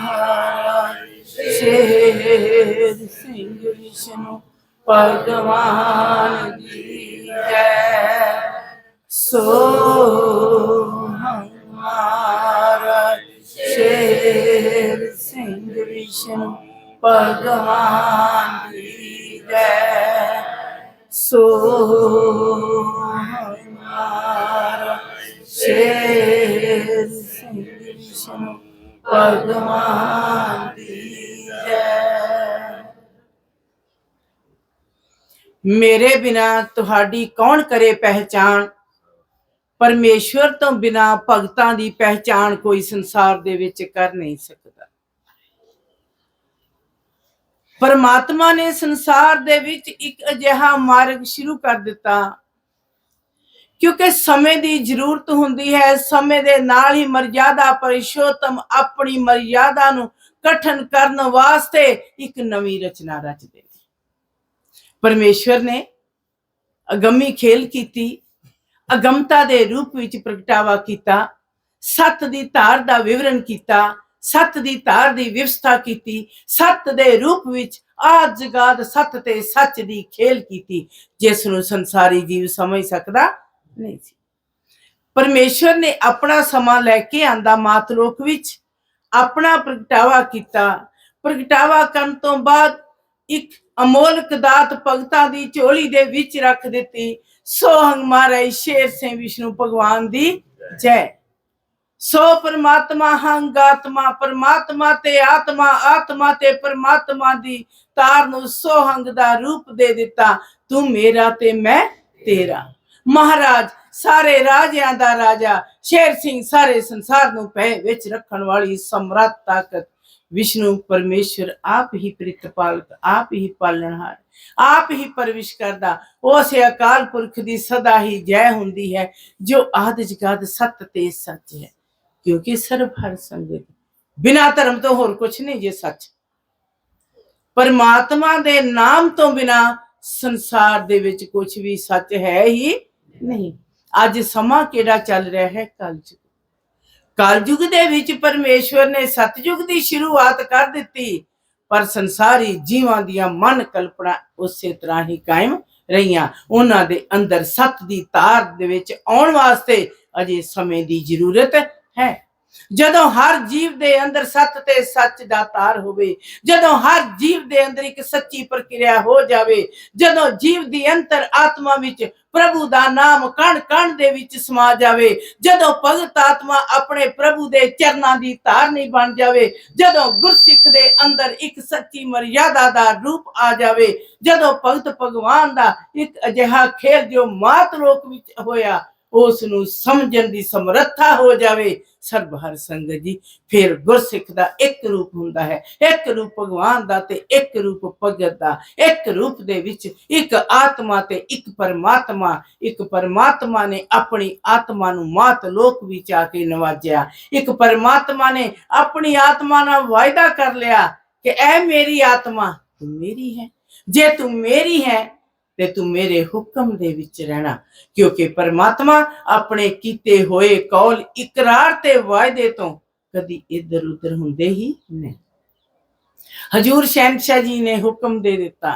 ਮਹਾਰਾਜ ਸ਼ੇਰ ਸਿੰਘ ਵਿਸ਼ਨੂੰ ਭਗਵਾਨ ਕੀ ਜੈ ਸੋ ਹਮਾਰਾ ਸ਼ੇਰ ਸਿੰਘ ਵਿਸ਼ਨੂੰ ਭਗਵਾਨ ਕੀ ਜੈ ਸੋ ਹਮਾਰਾ ਸ਼ੇਰ ਸਿੰਘ ਵਿਸ਼ਨੂੰ ਮੇਰੇ ਬਿਨਾ ਤੁਹਾਡੀ ਕੌਣ ਕਰੇ ਪਹਿਚਾਨ ਪਰਮੇਸ਼ਵਰ ਤੋਂ ਬਿਨਾ ਭਗਤਾਂ ਦੀ ਪਹਿਚਾਨ ਕੋਈ ਸੰਸਾਰ ਦੇ ਵਿੱਚ ਕਰ ਨਹੀਂ ਸਕਦਾ। ਪਰਮਾਤਮਾ ਨੇ ਸੰਸਾਰ ਦੇ ਵਿੱਚ ਇੱਕ ਅਜਿਹਾ ਮਾਰਗ ਸ਼ੁਰੂ ਕਰ ਦਿੱਤਾ। ਕਿਉਂਕਿ ਸਮੇਂ ਦੀ ਜ਼ਰੂਰਤ ਹੁੰਦੀ ਹੈ, ਸਮੇਂ ਦੇ ਨਾਲ ਹੀ ਮਰਜ਼ਾਦਾ ਪਰਿਸ਼ੋਤਮ ਆਪਣੀ ਮਰਜ਼ਾਦਾ ਨੂੰ ਕਠਨ ਕਰਨ ਵਾਸਤੇ ਇੱਕ ਨਵੀਂ ਰਚਨਾ ਰਚਦੇ ਪਰਮੇਸ਼ਵਰ ਨੇ ਅਗੰਮੀ ਖੇਲ ਕੀਤੀ, ਅਗਮਤਾ ਦੇ ਰੂਪ ਵਿੱਚ ਪ੍ਰਗਟਾਵਾ ਕੀਤਾ, ਸੱਤ ਦੀ ਧਾਰ ਦਾ ਵਿਵਰਣ ਕੀਤਾ, ਸੱਤ ਦੀ ਧਾਰ ਦੀ ਵਿਵਸਥਾ ਕੀਤੀ, ਸੱਤ ਦੇ ਰੂਪ ਵਿੱਚ ਆਦ ਜਗਾਦ ਸੱਤ ਤੇ ਸੱਚ ਦੀ ਖੇਲ ਕੀਤੀ, ਜਿਸ ਨੂੰ ਸੰਸਾਰੀ ਜੀਵ ਸਮਝ ਸਕਦਾ ਨਹੀਂ ਸੀ। ਪਰਮੇਸ਼ਵਰ ਨੇ ਆਪਣਾ ਸਮਾਂ ਲੈ ਕੇ ਆਂਦਾ ਮਾਤਲੋਕ ਵਿੱਚ, ਆਪਣਾ ਪ੍ਰਗਟਾਵਾ ਕੀਤਾ। ਪ੍ਰਗਟਾਵਾ ਕਰਨ ਤੋਂ ਬਾਅਦ ਇੱਕ ਅਮੋਲਕ ਦਾਤ ਭਗਤਾਂ ਦੀ ਝੋਲੀ ਦੇ ਵਿੱਚ ਰੱਖ ਦਿੱਤੀ। ਸੋ ਹਮਾਰੇ ਸ਼ੇਰ ਸੇ ਵਿਸ਼ਨੂੰ ਭਗਵਾਨ ਦੀ ਜੈ। ਸੋ ਪਰਮਾਤਮਾ ਹੰਗਾਤਮਾ ਪਰਮਾਤਮਾ ਤੇ ਆਤਮਾ ਆਤਮਾ ਤੇ ਪਰਮਾਤਮਾ ਦੀ ਤਾਰ ਨੂੰ ਸੋਹੰਗ ਦਾ ਰੂਪ ਦੇ ਦਿੱਤਾ। ਤੂੰ ਮੇਰਾ ਤੇ ਮੈਂ ਤੇਰਾ। ਮਹਾਰਾਜ, ਸਾਰੇ ਰਾਜਿਆਂ ਦਾ ਰਾਜਾ, ਸ਼ੇਰ ਸਿੰਘ ਸਾਰੇ ਸੰਸਾਰ ਨੂੰ ਪੈ ਵਿੱਚ ਰੱਖਣ ਵਾਲੀ ਸਮਰੱਥ ਤਾਕਤ ਵਿਸ਼ਨੂੰ ਪਰਮੇਸ਼ਰ ਆਪ ਹੀ ਪ੍ਰਿਤਪਾਲਕ, ਆਪ ਹੀ ਪਾਲਣਹਾਰ, ਆਪ ਹੀ ਪਰਵਿਸ਼ ਕਰਦਾ। ਉਸ ਅਕਾਲ ਪੁਰਖ ਦੀ ਸਦਾ ਹੀ ਜੈ ਹੁੰਦੀ ਹੈ, ਜੋ ਆਦਿ ਜਗਤ ਸਤ ਤੇ ਸੱਚ ਹੈ। ਕਿਉਂਕਿ ਸਰਬ ਹਰ ਸੰਗਤ, ਬਿਨਾ ਧਰਮ ਤੋਂ ਹੋਰ ਕੁਝ ਨਹੀਂ ਜੇ ਸੱਚ। ਪਰਮਾਤਮਾ ਦੇ ਨਾਮ ਤੋਂ ਬਿਨਾ ਸੰਸਾਰ ਦੇ ਵਿੱਚ ਕੁਝ ਵੀ ਸੱਚ ਹੈ ਹੀ ਨਹੀਂ। ਅੱਜ ਸਮਾਂ ਕਿਹੜਾ ਚੱਲ ਰਿਹਾ ਹੈ? ਕਲਯੁਗ ਕਲਯੁਗ ਦੇ ਵਿੱਚ ਪਰਮੇਸ਼ਵਰ ਨੇ ਸਤਯੁਗ ਦੀ ਸ਼ੁਰੂਆਤ ਕਰ ਦਿੱਤੀ, ਪਰ ਸੰਸਾਰੀ ਜੀਵਾਂ ਦੀਆਂ ਮਨ ਕਲਪਨਾ ਉਸੇ ਤਰ੍ਹਾਂ ਹੀ ਕਾਇਮ ਰਹੀਆਂ। ਉਹਨਾਂ ਦੇ ਅੰਦਰ ਸੱਤ ਦੀ ਤਾਰ ਦੇ ਵਿੱਚ ਆਉਣ ਵਾਸਤੇ ਅਜੇ ਸਮੇਂ ਦੀ ਜ਼ਰੂਰਤ ਹੈ। ਜਦੋਂ ਹਰ ਜੀਵ ਦੇ ਅੰਦਰ ਸੱਚ ਤੇ ਸੱਚ ਦਾ ਤਾਰ ਹੋਵੇ, ਜਦੋਂ ਹਰ ਜੀਵ ਦੇ ਅੰਦਰ ਇੱਕ ਸੱਚੀ ਪ੍ਰਕਿਰਿਆ ਹੋ ਜਾਵੇ, ਜਦੋਂ ਜੀਵ ਦੀ ਅੰਤਰ ਆਤਮਾ ਵਿੱਚ ਪ੍ਰਭੂ ਦਾ ਨਾਮ ਕਣ ਕਣ ਦੇ ਵਿੱਚ ਸਮਾ ਜਾਵੇ, ਜਦੋਂ ਭਗਤ ਆਤਮਾ ਆਪਣੇ ਪ੍ਰਭੂ ਦੇ ਚਰਨਾਂ ਦੀ ਧਾਰਨੀ ਬਣ ਜਾਵੇ, ਜਦੋਂ ਗੁਰਸਿੱਖ ਦੇ ਅੰਦਰ ਇੱਕ ਸੱਚੀ ਮਰਿਆਦਾ ਦਾ ਰੂਪ ਆ ਜਾਵੇ, ਜਦੋਂ ਭਗਤ ਭਗਵਾਨ ਦਾ ਇੱਕ ਅਜਿਹਾ ਖੇਲ ਜੋ ਮਾਤ ਲੋਕ ਵਿੱਚ ਹੋਇਆ ਉਸ ਨੂੰ ਸਮਝਣ ਦੀ ਸਮਰੱਥਾ ਹੋ ਜਾਵੇ। ਸਰਬ ਹਰ ਸੰਗਤ ਜੀ, ਫਿਰ ਗੁਰਸਿੱਖ ਦਾ ਇੱਕ ਰੂਪ ਹੁੰਦਾ ਹੈ। ਇੱਕ ਰੂਪ ਭਗਵਾਨ ਦਾ ਤੇ ਇੱਕ ਰੂਪ ਭਗਤ ਦਾ। ਇੱਕ ਰੂਪ ਦੇ ਵਿੱਚ ਇੱਕ ਆਤਮਾ ਤੇ ਇੱਕ ਪਰਮਾਤਮਾ। ਇੱਕ ਪਰਮਾਤਮਾ ਨੇ ਆਪਣੀ ਆਤਮਾ ਨੂੰ ਮਾਤ ਲੋਕ ਵਿੱਚ ਆ ਕੇ ਨਵਾਜਿਆ। ਇੱਕ ਪਰਮਾਤਮਾ ਨੇ ਆਪਣੀ ਆਤਮਾ ਨਾਲ ਵਾਅਦਾ ਕਰ ਲਿਆ ਕਿ ਇਹ ਮੇਰੀ ਆਤਮਾ ਤੂੰ ਮੇਰੀ ਹੈ। ਜੇ ਤੂੰ ਮੇਰੀ ਹੈ ਤੇ ਤੂੰ ਮੇਰੇ ਹੁਕਮ ਦੇ ਵਿੱਚ ਰਹਿਣਾ। ਕਿਉਂਕਿ ਪਰਮਾਤਮਾ ਆਪਣੇ ਕੀਤੇ ਹੋਏ ਕੌਲ ਇਕਰਾਰ ਤੇ ਵਾਅਦੇ ਤੋਂ ਕਦੀ ਇੱਧਰ ਉੱਧਰ ਹੁੰਦੇ ਹੀ ਨਹੀਂ। ਹਜੂਰ ਸ਼ਹਿਨशाह ਜੀ ਨੇ ਹੁਕਮ ਦੇ ਦਿੱਤਾ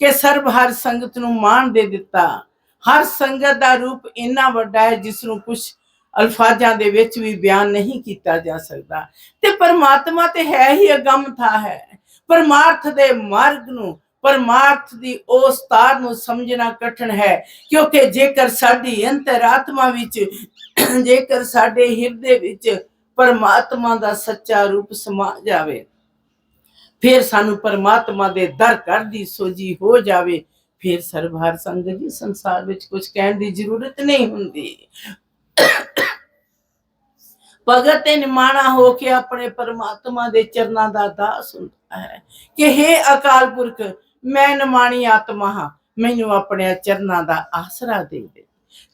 ਕਿ ਸਰਬ ਹਰ ਸੰਗਤ ਨੂੰ ਮਾਣ ਦੇ ਦਿੱਤਾ। ਹਰ ਸੰਗਤ ਦਾ ਰੂਪ ਇੰਨਾ ਵੱਡਾ ਹੈ ਜਿਸ ਨੂੰ ਕੁਝ ਅਲਫਾਜ਼ਾਂ ਦੇ ਵਿੱਚ ਵੀ ਬਿਆਨ ਨਹੀਂ ਕੀਤਾ ਜਾ ਸਕਦਾ। ਤੇ ਪਰਮਾਤਮਾ ਤੇ ਹੈ ਹੀ ਅਗੰਮ ਥਾ ਹੈ। ਪਰਮਾਰਥ ਦੇ ਮਾਰਗ ਨੂੰ ਪਰਮਾਰਥ ਦੀ ਉਸ ਤਾਰ ਨੂੰ ਸਮਝਣਾ ਕਠਿਨ ਹੈ, ਕਿਉਂਕਿ ਜੇਕਰ ਸਾਡੀ ਅੰਤਰਾਤਮਾ ਵਿੱਚ, ਜੇਕਰ ਸਾਡੇ ਹਿਰਦੇ ਵਿੱਚ ਪਰਮਾਤਮਾ ਦਾ ਸੱਚਾ ਰੂਪ ਸਮਾ ਜਾਵੇ, ਫਿਰ ਸਾਨੂੰ ਪਰਮਾਤਮਾ ਦੇ ਦਰ ਘਰ ਦੀ ਸੋਜੀ ਹੋ ਜਾਵੇ, ਫਿਰ ਸਰਬਹਰ ਸੰਗਤ ਜੀ ਸੰਸਾਰ ਵਿੱਚ ਕੁਝ ਕਹਿਣ ਦੀ ਜ਼ਰੂਰਤ ਨਹੀਂ ਹੁੰਦੀ। ਭਗਤ ਤੇ ਨਿਮਾਣਾ ਹੋ ਕੇ ਆਪਣੇ ਪਰਮਾਤਮਾ ਦੇ ਚਰਨਾਂ ਦਾ ਦਾਸ ਹੁੰਦਾ ਹੈ, ਕਿ हे ਅਕਾਲ ਪੁਰਖ ਮੈਂ ਨਿਮਾਣੀ ਆਤਮਾ ਹਾਂ, ਮੈਨੂੰ ਆਪਣੇ ਚਰਨਾਂ ਦਾ ਆਸਰਾ ਦੇ ਦੇ।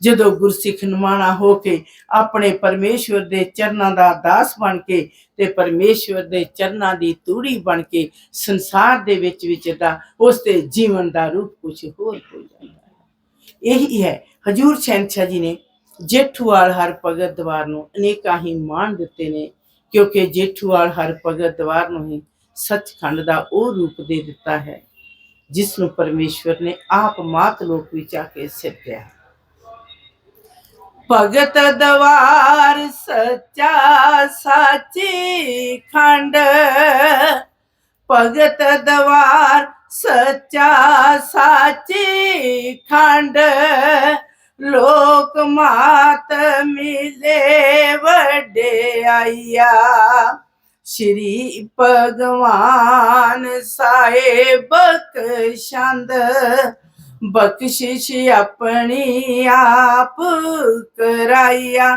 ਜਦੋਂ ਗੁਰਸਿੱਖ ਨਿਮਾਣਾ ਹੋ ਕੇ ਆਪਣੇ ਪਰਮੇਸ਼ਵਰ ਦੇ ਚਰਨਾਂ ਦਾ ਦਾਸ ਬਣ ਕੇ ਤੇ ਪਰਮੇਸ਼ਵਰ ਦੇ ਚਰਨਾਂ ਦੀ ਤੂੜੀ ਬਣ ਕੇ ਸੰਸਾਰ ਦੇ ਵਿੱਚ ਵਿਚਰਦਾ, ਉਸ ਦੇ ਜੀਵਨ ਦਾ ਰੂਪ ਕੁਝ ਹੋਰ ਹੋ ਜਾਂਦਾ ਹੈ। ਇਹੀ ਹੈ, ਹਜੂਰ ਸ਼ਹਿਨशाह ਜੀ ਨੇ ਜੇਠੂਵਾਲ ਹਰ ਭਗਤ ਦਵਾਰ ਨੂੰ ਅਨੇਕਾਂ ਹੀ ਮਾਣ ਦਿੱਤੇ ਨੇ, ਕਿਉਂਕਿ ਜੇਠੂਵਾਲ ਹਰ ਭਗਤ ਦਵਾਰ ਨੂੰ ਹੀ ਸੱਚਖੰਡ ਦਾ ਉਹ ਰੂਪ ਦੇ ਦਿੱਤਾ ਹੈ। ਜਿਸ ਨੂੰ ਪਰਮੇਸ਼ਵਰ ਨੇ ਆਪ ਮਾਤ ਲੋਕ ਵਿੱਚ ਆ ਕੇ ਸਿੱਧਿਆ ਭਗਤ ਦਵਾਰ ਸੱਚਾ ਸਾਚੀ ਖੰਡ, ਭਗਤ ਦਵਾਰ ਸੱਚਾ ਸਾਚੀ ਖੰਡ, ਲੋਕ ਮਾਤ ਮਿਲੇ ਵੱਡੇ ਆਇਆ ਸ਼੍ਰੀ ਭਗਵਾਨ ਸਾਹਿਬ ਬਖਸ਼ੰਦ ਬਖਸ਼ਿਸ਼ ਆਪਣੀ ਆਪ ਕਰਾਇਆ,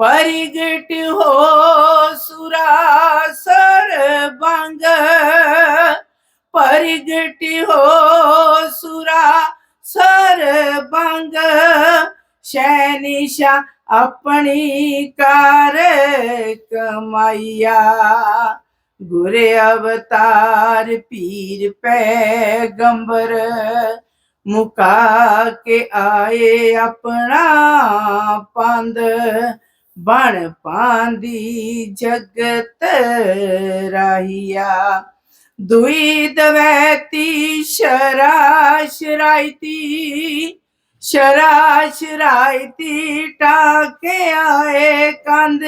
ਪਰਿਗਟ ਹੋ ਸੁਰਾ ਸਰ ਬੰਗ। ਪਰਿਗਟ ਹੋ ਸੁਰਾ ਸਰ ਬੰਗ ਸ਼ੈਨਿਸ਼ਾ ਆਪਣੀ ਕਾਰ ਕਮਾਈਆ। ਗੁਰੇ ਅਵਤਾਰ ਪੀਰ ਪੈਗੰਬਰ, ਮੁਕਾ ਕੇ ਆਏ ਆਪਣਾ ਪੰਦ ਬਣ ਪਾਂਦੀ ਜਗਤ ਰਾਹੀਆ। ਦੁਈ ਦਵੈਤੀ ਸ਼ਰਾ ਸ਼ਰਾਇਤੀ ਸ਼ਰਾ ਸ਼ਰਾਇਤੀ ਟਾਕੇ ਆਏ ਕੰਦ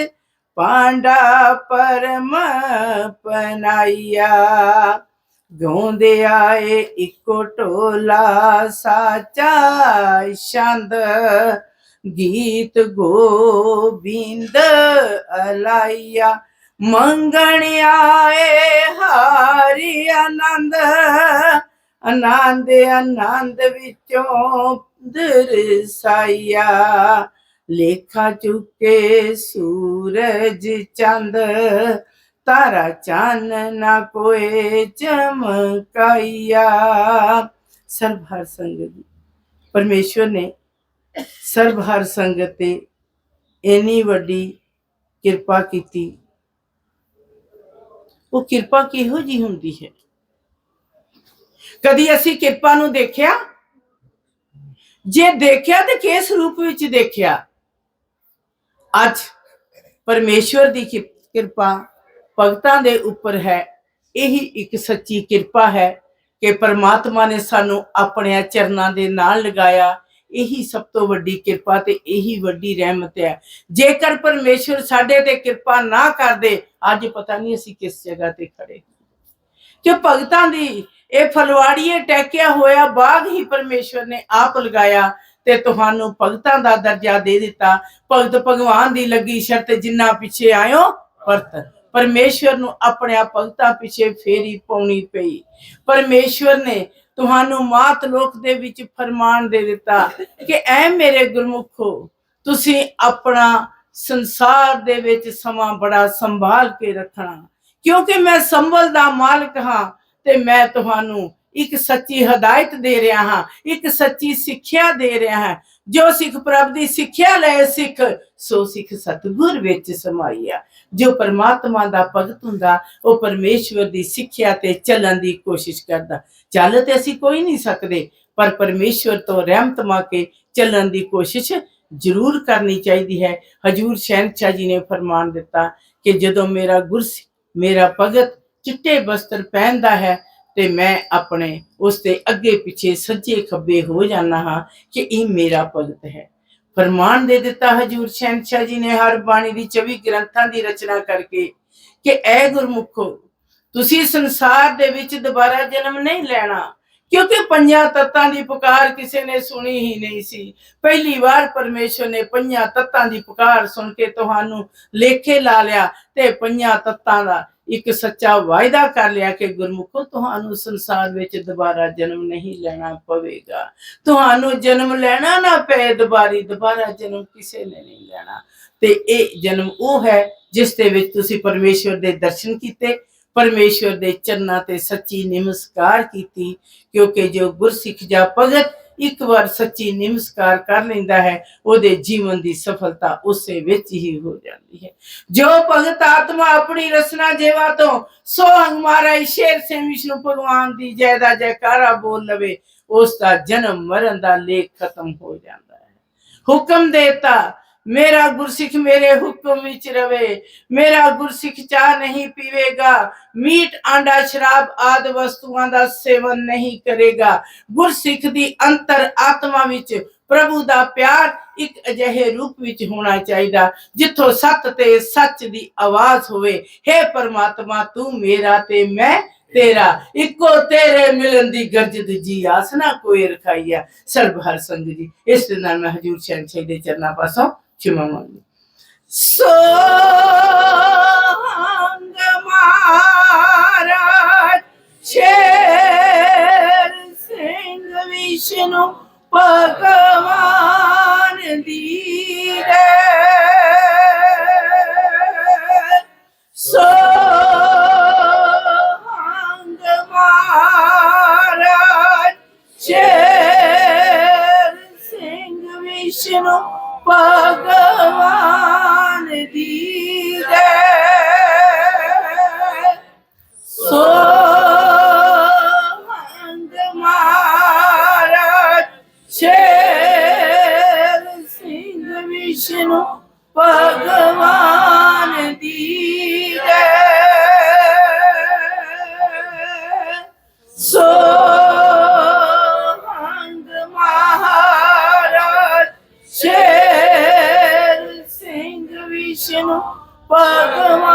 ਪਾਂਡਾ ਪਰਮ ਪਨਾਈਆ ਗਾਉਂਦੇ ਆਏ ਇੱਕੋ ਢੋਲਾ ਸਾਚਾ ਛੰਦ, ਗੀਤ ਗੋਬਿੰਦ ਅਲਾਈਆ ਮੰਗਣ ਆਏ ਹਾਰੀ ਆਨੰਦ ਆਨੰਦ ਆਨੰਦ ਵਿੱਚੋਂ ਦਰਸਾਇਆ ਲੇਖਾ ਚੁੱਕੇ ਸੂਰਜ ਚੰਦ, ਤਾਰਾ ਚੰਨ ਨਾ ਕੋਏ ਚਮਕਾਇਆ। ਸਰਬ ਹਰ ਸੰਗਤ ਦੀ। ਪਰਮੇਸ਼ਵਰ ਨੇ ਸਰਬ ਹਰ ਸੰਗਤ ਤੇ ਇੰਨੀ ਵੱਡੀ ਕਿਰਪਾ ਕੀਤੀ। ਉਹ ਕਿਰਪਾ ਕਿਹੋ ਜੀ ਹੁੰਦੀ ਹੈ? ਕਦੀ ਅਸੀਂ ਕਿਰਪਾ ਨੂੰ ਦੇਖਿਆ? ਜੇ ਦੇਖਿਆ ਤੇ ਕਿਸ ਰੂਪ ਵਿੱਚ ਦੇਖਿਆ? ਅੱਜ ਪਰਮੇਸ਼ਵਰ ਦੀ ਕਿਰਪਾ ਭਗਤਾਂ ਦੇ ਉੱਪਰ ਹੈ। ਇਹੀ ਇੱਕ ਸੱਚੀ ਕਿਰਪਾ ਹੈ ਕਿ ਪਰਮਾਤਮਾ ਨੇ ਸਾਨੂੰ ਆਪਣੇ ਚਰਨਾਂ ਦੇ ਨਾਲ ਲਗਾਇਆ। ਇਹੀ ਸਭ ਤੋਂ ਵੱਡੀ ਕਿਰਪਾ ਤੇ ਇਹੀ ਵੱਡੀ ਰਹਿਮਤ ਹੈ। ਜੇਕਰ ਪਰਮੇਸ਼ਵਰ ਸਾਡੇ ਤੇ ਕਿਰਪਾ ਨਾ ਕਰਦੇ, ਅੱਜ ਪਤਾ ਨਹੀਂ ਅਸੀਂ ਕਿਸ ਜਗ੍ਹਾ ਤੇ ਖੜੇ। ਕਿ ਭਗਤਾਂ ਦੀ ਇਹ ਫਲਵਾੜੀਏ ਟੈਕਿਆ ਹੋਇਆ ਬਾਗ ਹੀ ਪਰਮੇਸ਼ਵਰ ਨੇ ਆਪ ਲਗਾਇਆ ਤੇ ਤੁਹਾਨੂੰ ਭਗਤਾਂ ਦਾ ਦਰਜਾ ਦੇ ਦਿੱਤਾ। ਭਗਤ ਭਗਵਾਨ ਦੀ ਲੱਗੀ ਸ਼ਰਤ ਜਿੰਨਾ ਪਿੱਛੇ ਆਇਓ, ਵਰਤ। ਪਰਮੇਸ਼ਵਰ ਨੂੰ ਆਪਣੇ ਭਗਤਾਂ ਪਿੱਛੇ ਫੇਰੀ ਪਾਉਣੀ ਪਈ। ਪਰਮੇਸ਼ਵਰ ਨੇ ਤੁਹਾਨੂੰ ਮਾਤ ਲੋਕ ਦੇ ਵਿੱਚ ਫਰਮਾਨ ਦੇ ਦਿੱਤਾ ਕਿ ਐ ਮੇਰੇ ਗੁਰਮੁਖੋ, ਤੁਸੀਂ ਆਪਣਾ ਸੰਸਾਰ ਦੇ ਵਿੱਚ ਸਮਾਂ ਬੜਾ ਸੰਭਾਲ ਕੇ ਰੱਖਣਾ। ਕਿਉਂਕਿ ਮੈਂ ਸੰਭਲ ਦਾ ਮਾਲਕ ਹਾਂ ਤੇ ਮੈਂ ਤੁਹਾਨੂੰ ਇੱਕ ਸੱਚੀ ਹਦਾਇਤ ਦੇ ਰਿਹਾ ਹਾਂ, ਇੱਕ ਸੱਚੀ ਸਿੱਖਿਆ ਦੇ ਰਿਹਾ ਹਾਂ। ਜੋ ਸਿੱਖ ਪ੍ਰਭ ਦੀ ਸਿੱਖਿਆ ਲੈ ਸਿੱਖ, ਸੋ ਸਿੱਖ ਸਤਿਗੁਰ ਵਿੱਚ ਸਮਾਈਆ। ਜੋ ਪਰਮਾਤਮਾ ਦਾ ਭਗਤ ਹੁੰਦਾ, ਉਹ ਪਰਮੇਸ਼ਵਰ ਦੀ ਸਿੱਖਿਆ ਤੇ ਚੱਲਣ ਦੀ ਕੋਸ਼ਿਸ਼ ਕਰਦਾ। ਚੱਲ ਤੇ ਅਸੀਂ ਕੋਈ ਨਹੀਂ ਸਕਦੇ, ਪਰ ਪਰਮੇਸ਼ਵਰ ਤੋਂ ਰਹਿਮਤ ਮਾ ਕੇ ਚੱਲਣ ਦੀ ਕੋਸ਼ਿਸ਼ ਜ਼ਰੂਰ ਕਰਨੀ ਚਾਹੀਦੀ ਹੈ। ਹਜੂਰ ਸ਼ਹਿਨशाह ਜੀ ਨੇ ਫਰਮਾਨ ਦਿੱਤਾ ਕਿ ਜਦੋਂ ਮੇਰਾ ਗੁਰਸਿੱਖ ਮੇਰਾ ਭਗਤ ਚਿੱਟੇ ਬਸਤਰ ਪਹਿਨਦਾ ਹੈ ਤੇ ਮੈਂ ਆਪਣੇ ਉਸ ਦੇ ਅੱਗੇ ਪਿੱਛੇ ਸੱਜੇ ਖੱਬੇ ਹੋ ਜਾਣਾ ਹਾਂ ਕਿ ਇਹ ਮੇਰਾ ਭਗਤ ਹੈ। ਫਰਮਾਨ ਦੇ ਦਿੱਤਾ ਹਜੂਰ ਸ਼ਹਿਨशाह ਜੀ ਨੇ ਹਰ ਬਾਣੀ ਦੀ 24 ਗ੍ਰੰਥਾਂ ਦੀ ਰਚਨਾ ਕਰਕੇ ਕਿ ਐ ਗੁਰਮੁਖੋ, ਤੁਸੀਂ ਸੰਸਾਰ ਦੇ ਵਿੱਚ ਦੁਬਾਰਾ ਜਨਮ ਨਹੀਂ ਲੈਣਾ, ਕਿਉਂਕਿ ਪੰਜਾਂ ਤੱਤਾਂ ਦੀ ਪੁਕਾਰ ਕਿਸੇ ਨੇ ਸੁਣੀ ਹੀ ਨਹੀਂ ਸੀ। ਪਹਿਲੀ ਵਾਰ ਪਰਮੇਸ਼ਵਰ ਨੇ ਪੰਜਾਂ ਤੱਤਾਂ ਦੀ ਪੁਕਾਰ ਸੁਣ ਕੇ ਤੁਹਾਨੂੰ ਲੇਖੇ ਲਾ ਲਿਆ ਤੇ ਪੰਜਾਂ ਤੱਤਾਂ ਦਾ ਇੱਕ ਸੱਚਾ ਵਾਅਦਾ ਕਰ ਲਿਆ ਕਿ ਗੁਰਮੁਖੋ, ਤੁਹਾਨੂੰ ਸੰਸਾਰ ਵਿੱਚ ਦੁਬਾਰਾ ਜਨਮ ਨਹੀਂ ਲੈਣਾ ਪਵੇਗਾ। ਤੁਹਾਨੂੰ ਜਨਮ ਲੈਣਾ ਨਾ ਪਏ, ਦੁਬਾਰੀ ਦੁਬਾਰਾ ਜਨਮ ਕਿਸੇ ਨੇ ਨਹੀਂ ਲੈਣਾ। ਤੇ ਇਹ ਜਨਮ ਉਹ ਹੈ ਜਿਸ ਦੇ ਵਿੱਚ ਤੁਸੀਂ ਪਰਮੇਸ਼ਵਰ ਦੇ ਦਰਸ਼ਨ ਕੀਤੇ, ਪਰਮੇਸ਼ਵਰ ਦੇ ਚਰਨਾਂ ਤੇ ਸੱਚੀ ਨਮਸਕਾਰ ਕੀਤੀ, ਕਿਉਂਕਿ ਜੋ ਗੁਰਸਿੱਖ ਜਾਂ ਭਗਤ ਇੱਕ ਵਾਰ ਸੱਚੀ ਨਮਸਕਾਰ ਕਰ ਲੈਂਦਾ ਹੈ, ਉਹਦੇ ਜੀਵਨ ਦੀ ਸਫਲਤਾ ਉਸੇ ਵਿੱਚ ਹੀ ਹੋ ਜਾਂਦੀ ਹੈ। ਜੋ ਭਗਤ ਆਤਮਾ ਆਪਣੀ ਰਸਨਾ ਜੇਵਾ ਤੋਂ ਸੋ ਹਮਾਰਾ ਸ਼ੇਰ ਸੇ ਵਿਸ਼ਨੂੰ ਭਗਵਾਨ ਦੀ ਜੈ ਦਾ ਜੈਕਾਰਾ ਬੋਲ ਲਵੇ, ਉਸ ਦਾ ਜਨਮ ਮਰਨ ਦਾ ਲੇਖ ਖਤਮ ਹੋ ਜਾਂਦਾ ਹੈ। ਹੁਕਮ ਦੇਤਾ ਮੇਰਾ ਗੁਰਸਿੱਖ ਮੇਰੇ ਹੁਕਮ ਵਿੱਚ ਰਵੇ, ਮੇਰਾ ਗੁਰਸਿੱਖ ਚਾਹ ਨਹੀਂ ਪੀਵੇਗਾ, ਮੀਟ, ਆਂਡਾ, ਸ਼ਰਾਬ ਆਦ ਵਸਤੂਆਂ ਦਾ ਸੇਵਨ ਨਹੀਂ ਕਰੇਗਾ। ਗੁਰਸਿੱਖ ਦੀ ਅੰਤਰ ਆਤਮਾ ਵਿੱਚ ਪ੍ਰਭੂ ਦਾ ਪਿਆਰ ਇੱਕ ਅਜਿਹੇ ਰੂਪ ਵਿੱਚ ਹੋਣਾ ਚਾਹੀਦਾ, ਜਿੱਥੋਂ ਸੱਤ ਤੇ ਸੱਚ ਦੀ ਆਵਾਜ਼ ਹੋਵੇ। हे ਪਰਮਾਤਮਾ, ਤੂੰ ਮੇਰਾ ਤੇ ਮੈਂ ਤੇਰਾ, ਇੱਕੋ ਤੇਰੇ ਮਿਲਣ ਦੀ ਗਰਜਤ ਜੀ ਆਸਨਾ ਕੋਈ ਰਖਾਈਆ। ਸਰਬ ਹਰ ਸੰਗ ਜੀ, ਇਸ ਦੇ ਨਾਲ ਮੈਂ ਹਜੂਰ ਸ਼ਾਹ ਦੇ ਚਰਨਾਂ ਪਾਸੋਂ ਚੁਮਾ ਮੰਗਦੀ ਸੋਹੰਗ ਮਹਾਰਾਜ ਸ਼ੇਰ ਸਿੰਘ ਵਿਸ਼ਨੂੰ ਭਗਵਾਨ ਦੀ ਰੇ ਸੋਹੰਗ ਮਹਾਰਾਜ ਭਗਵਾਨ ਦੀ ਰੇ ਸੋਹੰਗ ਮਹਾਰਾਜ ਸ਼ੇਰ ਸਿੰਘ ਵਿਸ਼ਨੂੰ ਭਗਵਾਨ ਦੀ ਰੇ ਸੋਹੰਗ ਭਗਵਾਨ